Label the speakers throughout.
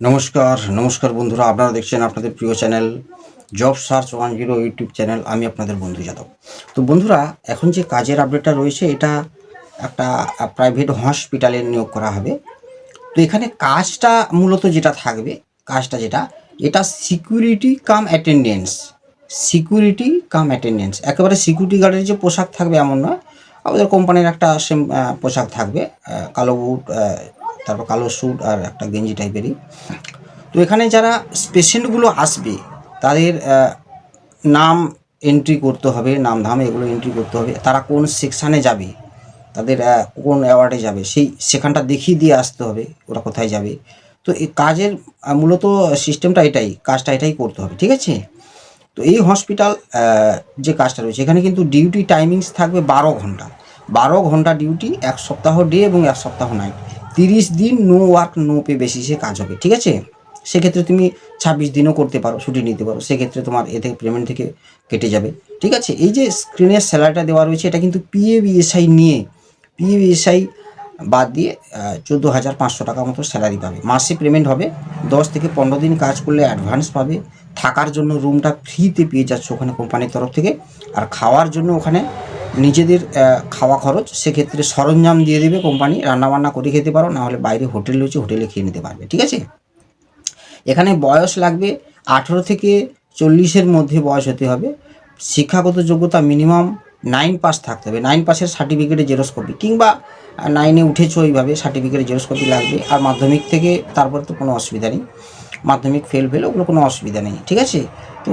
Speaker 1: নমস্কার নমস্কার বন্ধুরা, আপনারা দেখছেন আপনাদের প্রিয় channel job search one zero YouTube channel, আমি আপনাদের বন্ধু যাদব। তো বন্ধুরা, এখন যে কাজের আপডেটটা রয়েছে, এটা একটা প্রাইভেট হসপিটালে নিয়োগ করা হবে। তো এখানে কাজটা মূলত যেটা থাকবে, কাজটা যেটা, এটা security cum attendance security cum attendance একেবারে সিকিউরিটি গার্ডের যে পোশাক থাকবে এমন নয়, আমাদের কোম্পানির একটা সেম পোশাক থাকবে কালো বুট তারপর কালো স্যুট আর একটা গেঞ্জি টাইপেরই। তো এখানে যারা পেশেন্টগুলো আসবে, তাদের নাম এন্ট্রি করতে হবে, নাম ধাম এগুলো এন্ট্রি করতে হবে। তারা কোন সেকশানে যাবে, তাদের কোন অ্যাওয়ার্ডে যাবে, সেই সেখানটা দেখিয়ে দিয়ে আসতে হবে, ওরা কোথায় যাবে। তো এই কাজের মূলত সিস্টেমটা এটাই, কাজটা এটাই করতে হবে, ঠিক আছে? তো এই হসপিটাল যে কাজটা রয়েছে, এখানে কিন্তু ডিউটি টাইমিংস থাকবে বারো ঘণ্টা। বারো ঘণ্টা ডিউটি এক সপ্তাহ ডে এবং এক সপ্তাহ নাইট তিরিশ দিন নো ওয়ার্ক নো পে বেসিসে কাজ হবে, ঠিক আছে? সেক্ষেত্রে তুমি ছাব্বিশ দিনও করতে পারো, ছুটি নিতে পারো, সেক্ষেত্রে তোমার এ থেকে পেমেন্ট থেকে কেটে যাবে, ঠিক আছে? এই যে স্ক্রিনের স্যালারিটা দেওয়া রয়েছে, এটা কিন্তু পিএবিএসআই নিয়ে পিএবিএসআই বাদ দিয়ে চোদ্দ হাজার পাঁচশো টাকা মতো স্যালারি পাবে। মাসে পেমেন্ট হবে, দশ থেকে পনেরো দিন কাজ করলে অ্যাডভান্স পাবে, থাকার জন্য রুমটা ফ্রিতে পেয়ে যাচ্ছে ওখানে কোম্পানির তরফ থেকে, আর খাওয়ার জন্য ওখানে নিজেদের খাওয়া খরচ, সেক্ষেত্রে সরঞ্জাম দিয়ে দেবে কোম্পানি, রান্নাবান্না করে খেতে পারো না হলে বাইরে হোটেল রয়েছে, হোটেলে খেয়ে নিতে পারবে, ঠিক আছে? এখানে বয়স লাগবে আঠেরো থেকে চল্লিশের মধ্যে বয়স হতে হবে। শিক্ষাগত যোগ্যতা মিনিমাম নাইন পাস থাকতে হবে, নাইন পাসের সার্টিফিকেটের জেরক্স কপি, কিংবা নাইনে উঠেছো ওইভাবে সার্টিফিকেটের জেরক্স কপি লাগবে, আর মাধ্যমিক থেকে তারপর তো কোনো অসুবিধা নেই। মাধ্যমিক ফেল ফেল, ওগুলো কোনো অসুবিধা নেই, ঠিক আছে? তো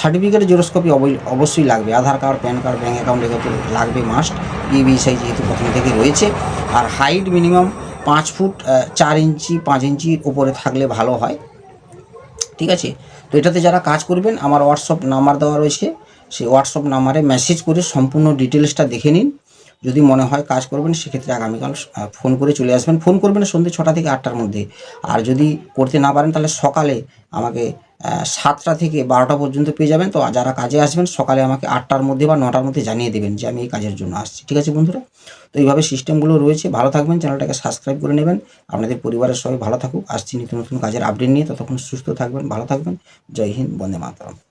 Speaker 1: সার্টিফিকেটের জেরক্স কপি অবশ্যই লাগবে। Aadhaar card, PAN card, bank account এগুলো তো লাগবে মাস্ট ইবিএসআই যেহেতু প্রথম থেকে রয়েছে। আর হাইট মিনিমাম পাঁচ ফুট চার ইঞ্চি, পাঁচ ইঞ্চির ওপরে থাকলে ভালো হয়। ঠিক আছে? তো এটাতে যারা কাজ করবেন, আমার হোয়াটসঅ্যাপ নাম্বার দেওয়া রয়েছে। সেই হোয়াটসঅ্যাপ নাম্বারে মেসেজ করে সম্পূর্ণ ডিটেলসটা দেখে নিন। যদি মনে হয় কাজ করবেন, সেক্ষেত্রে আগামীকাল ফোন করে চলে আসবেন। ফোন করবেন সন্ধ্যে ছটা থেকে আটটার মধ্যে। আর যদি করতে না পারেন, তাহলে সকালে আমাকে সাতটা থেকে বারোটা পর্যন্ত পেয়ে যাবেন। তো যারা কাজে আসবেন, সকালে আমাকে আটটার মধ্যে বা নটার মধ্যে জানিয়ে দেবেন যে আমি এই কাজের জন্য আসছি। ঠিক আছে বন্ধুরা? তো এইভাবে সিস্টেমগুলো রয়েছে। ভালো থাকবেন, চ্যানেলটাকে সাবস্ক্রাইব করে নেবেন। আপনাদের পরিবারের সবাই ভালো থাকুক। আসছি নিত্য নতুন কাজের আপডেট নিয়ে। ততক্ষণ সুস্থ থাকবেন, ভালো থাকবেন। জয় হিন্দ, বন্দে মাতরম।